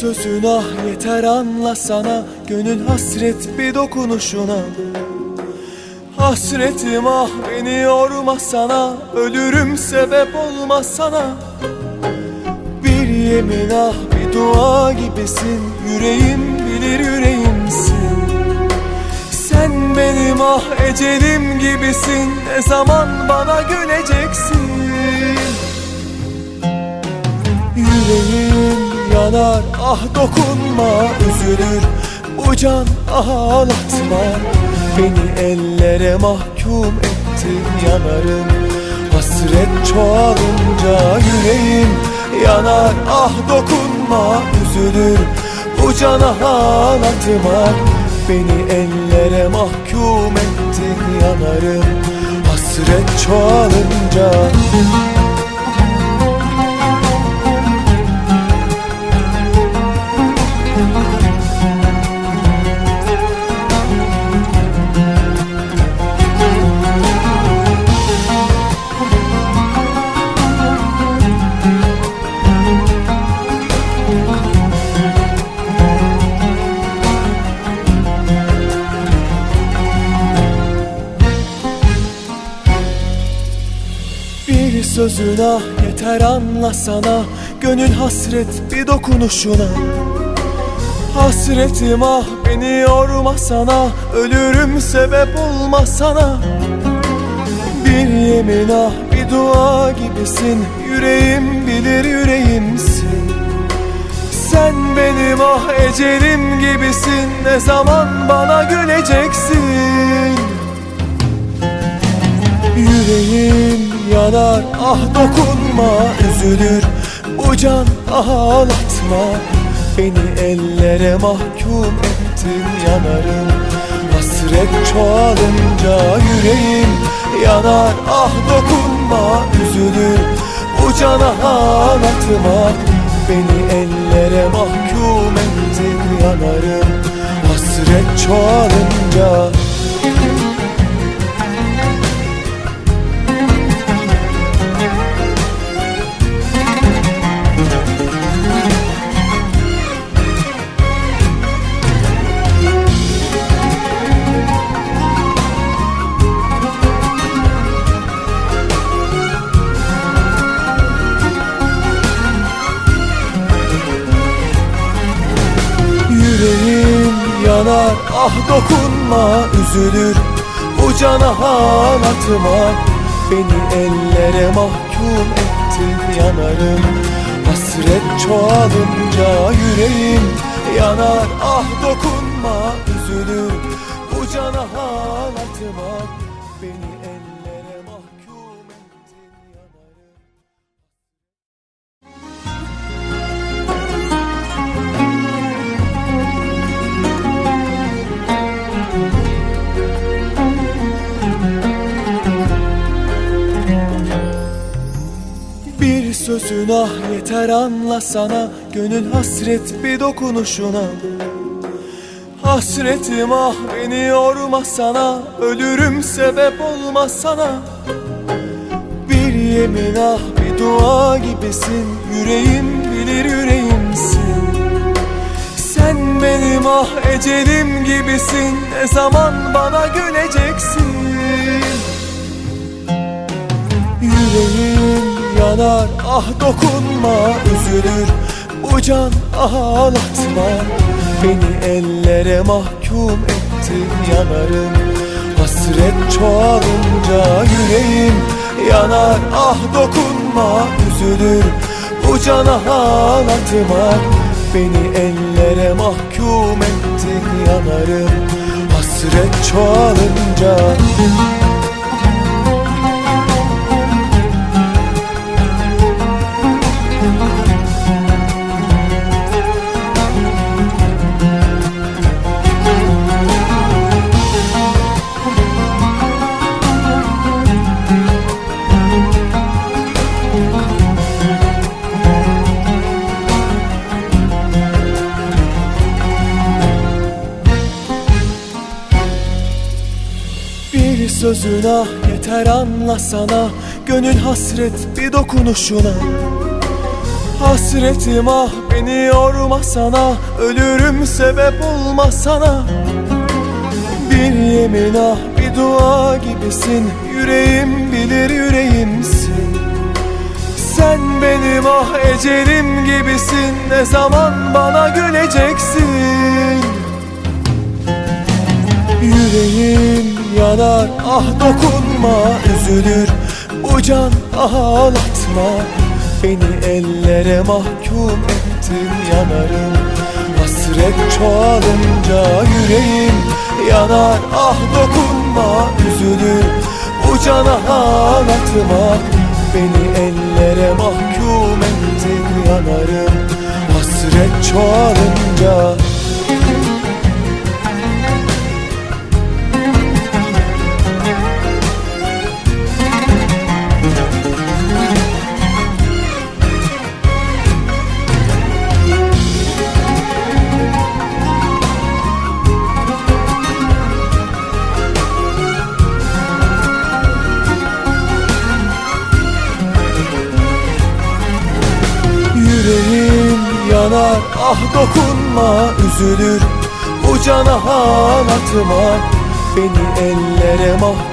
sözün ah yeter anla sana Gönül hasret bir dokunuşuna. Hasretim ah beni yorma sana Ölürüm sebep olma sana. Bir yemin ah bir dua gibisin Yüreğim bilir yüreğimsin. Sen benim ah ecelim gibisin Ne zaman bana güleceksin? Yüreğim yanar. Ah dokunma üzülür. Bu can ah ağlatma. Beni ellere mahkum ettin yanarım. Hasret çoğalınca yüreğim yanar. Ah dokunma üzülür. Bu can ah ağlatma. Beni ellere mahkum ettin yanarım. Hasret çoğalınca Bir sözün ah yeter anla sana. Gönül hasret bir dokunuşuna. Hasretim ah beni yorma sana. Ölürüm sebep olma sana. Bir yemin ah bir dua gibisin. Yüreğim bilir yüreğimsin. Sen benim ah ecelim gibisin. Ne zaman bana güleceksin yanar ah dokunma üzülür. Bu can ah ağlatma. Beni ellere mahkum ettin yanarım. Hasret çoğalınca yüreğim yanar. Ah dokunma üzülür. Bu can ah ağlatma. Beni ellere mahkum ettin yanarım. Hasret çoğalınca yanar ah dokunma üzülür. Bu cana ağlatma Beni ellere mahkum ettin yanarım. Hasret çoğalınca yüreğim yanar. Ah dokunma üzülür. Bu cana ağlatma Beni sözün ah yeter anla sana Gönül hasret bir dokunuşuna. Hasretim ah beni yorma sana Ölürüm sebep olma sana. Bir yemin ah bir dua gibisin Yüreğim bilir yüreğimsin. Sen benim ah ecelim gibisin Ne zaman bana güleceksin? Yüreğim yanar. Ah dokunma üzülür. Bu can ah ağlatma. Beni ellere mahkum ettin yanarım. Hasret çoğalınca yüreğim yanar. Ah dokunma üzülür. Bu can ah ağlatma. Beni ellere mahkum ettin yanarım. Hasret çoğalınca sözün ah yeter anla sana. Gönül hasret bir dokunuşuna. Hasretim ah beni yorma sana. Ölürüm sebep olma sana. Bir yemin ah bir dua gibisin. Yüreğim bilir yüreğimsin. Sen benim ah ecelim gibisin. Ne zaman bana güleceksin? Yüreğim yanar. Ah dokunma üzülür. Bu can ah ağlatma. Beni ellere mahkum ettin yanarım. Hasret çoğalınca yüreğim yanar. Ah dokunma üzülür. Bu cana ağlatma. Beni ellere mahkum ettin yanarım. Hasret çoğalınca ah dokunma üzülür. Bu cana ağlatma Beni ellere mahkum